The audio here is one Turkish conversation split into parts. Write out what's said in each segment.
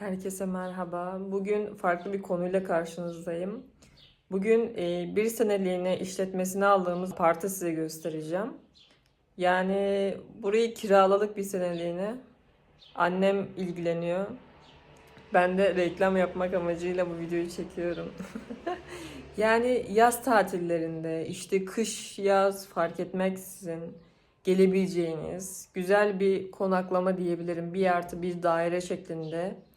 Herkese merhaba. Bugün farklı bir konuyla karşınızdayım. Bugün e, bir seneliğine işletmesini aldığımız parti size göstereceğim. Yani burayı kiraladık bir seneliğine. Annem ilgileniyor. Ben de reklam yapmak amacıyla bu videoyu çekiyorum. yani yaz tatillerinde işte kış yaz fark etmeksizin gelebileceğiniz güzel bir konaklama diyebilirim. Bir artı bir daire şeklinde.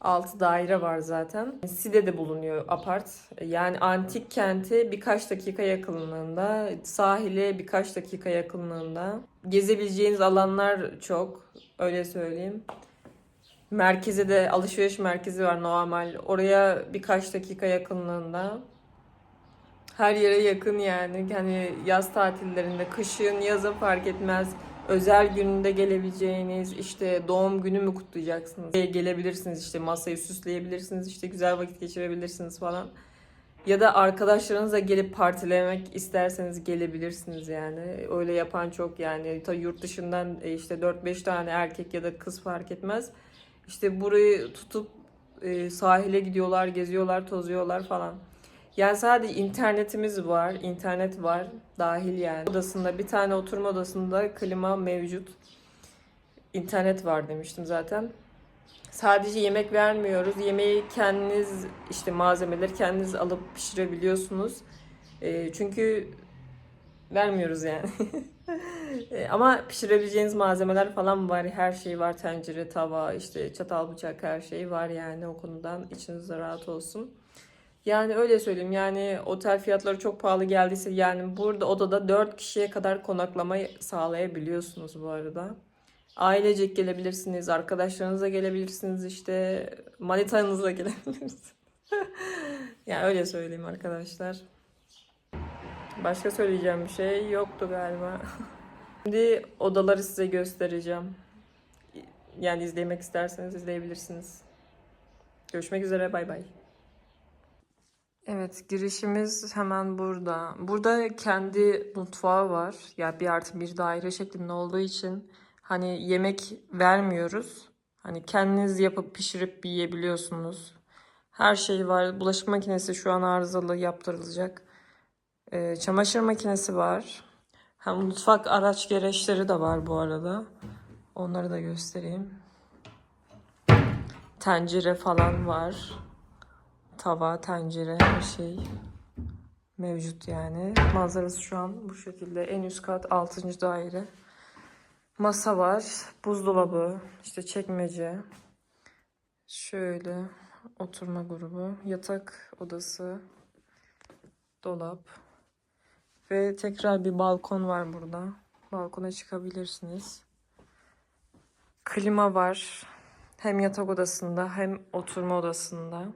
Altı daire var zaten. Side'de bulunuyor apart. Yani antik kenti birkaç dakika yakınlığında, sahile birkaç dakika yakınlığında. Gezebileceğiniz alanlar çok, öyle söyleyeyim. Merkeze de alışveriş merkezi var normal. Oraya birkaç dakika yakınlığında. Her yere yakın yani. Hani yaz tatillerinde, kışın, yazın fark etmez. Özel gününde gelebileceğiniz, işte doğum günü mü kutlayacaksınız? Gelebilirsiniz işte masayı süsleyebilirsiniz, işte güzel vakit geçirebilirsiniz falan. Ya da arkadaşlarınızla gelip partilemek isterseniz gelebilirsiniz yani. Öyle yapan çok yani. Ta yurt dışından e, işte 4-5 tane erkek ya da kız fark etmez. İşte burayı tutup e, sahile gidiyorlar, geziyorlar, tozuyorlar falan. Yani sadece internetimiz var, internet var dahil yani. Odasında bir tane oturma odasında klima mevcut. İnternet var demiştim zaten. Sadece yemek vermiyoruz. Yemeği kendiniz işte malzemeleri kendiniz alıp pişirebiliyorsunuz. E, çünkü vermiyoruz yani. E, Ama pişirebileceğiniz malzemeler falan var. Her şey var. Tencere, tava, işte çatal, bıçak her şey var yani o konudan içiniz rahat olsun. Yani öyle söyleyeyim yani otel fiyatları çok pahalı geldiyse yani burada odada 4 kişiye kadar konaklama sağlayabiliyorsunuz bu arada. Ailecek gelebilirsiniz, arkadaşlarınızla gelebilirsiniz işte manitanızla gelebilirsiniz. yani öyle söyleyeyim arkadaşlar. Başka söyleyeceğim bir şey yoktu galiba. Şimdi odaları size göstereceğim. Yani izlemek isterseniz izleyebilirsiniz. Görüşmek üzere bay bay. Evet, girişimiz hemen burada. Burada kendi mutfağı var. Ya bir artı bir daire şeklinde olduğu için hani yemek vermiyoruz. Hani kendiniz yapıp pişirip yiyebiliyorsunuz. Her şey var. Bulaşık makinesi şu an arızalı yaptırılacak. Ee, çamaşır makinesi var. Hem mutfak araç gereçleri de var bu arada. Onları da göstereyim. Tencere falan var tava, tencere, her şey mevcut yani. Manzarası şu an bu şekilde. En üst kat 6. daire. Masa var, buzdolabı, işte çekmece. Şöyle oturma grubu, yatak odası, dolap. Ve tekrar bir balkon var burada. Balkona çıkabilirsiniz. Klima var. Hem yatak odasında hem oturma odasında.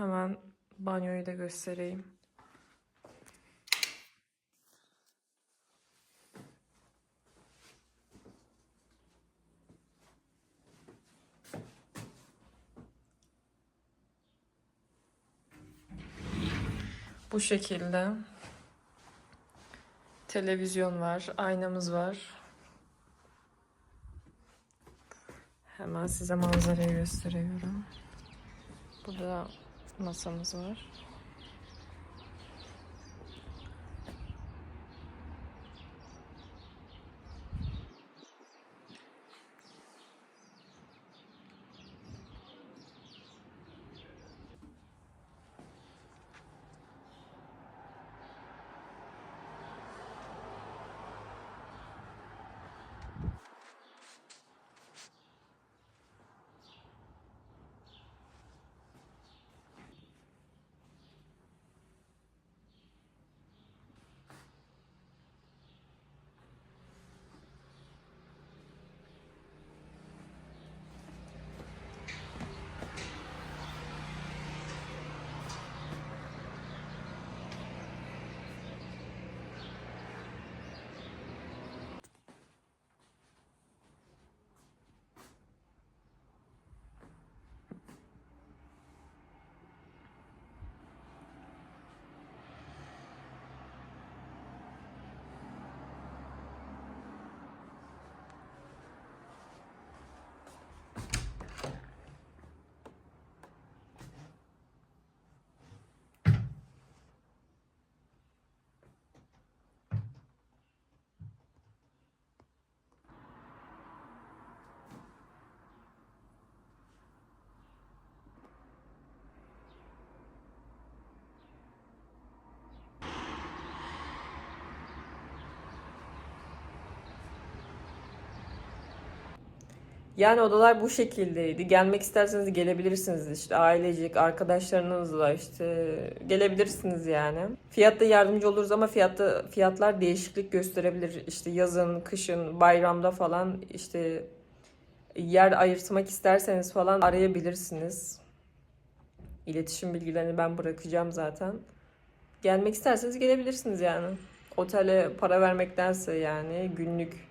Hemen banyoyu da göstereyim. Bu şekilde. Televizyon var, aynamız var. Hemen size manzarayı gösteriyorum. Burada masamız var. Yani odalar bu şekildeydi. Gelmek isterseniz gelebilirsiniz işte ailecek, arkadaşlarınızla işte gelebilirsiniz yani. Fiyatta yardımcı oluruz ama fiyatta fiyatlar değişiklik gösterebilir. İşte yazın, kışın, bayramda falan işte yer ayırtmak isterseniz falan arayabilirsiniz. İletişim bilgilerini ben bırakacağım zaten. Gelmek isterseniz gelebilirsiniz yani. Otele para vermektense yani günlük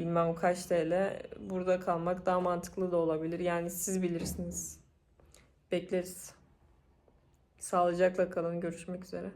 bilmem kaç TL burada kalmak daha mantıklı da olabilir. Yani siz bilirsiniz. Bekleriz. Sağlıcakla kalın. Görüşmek üzere.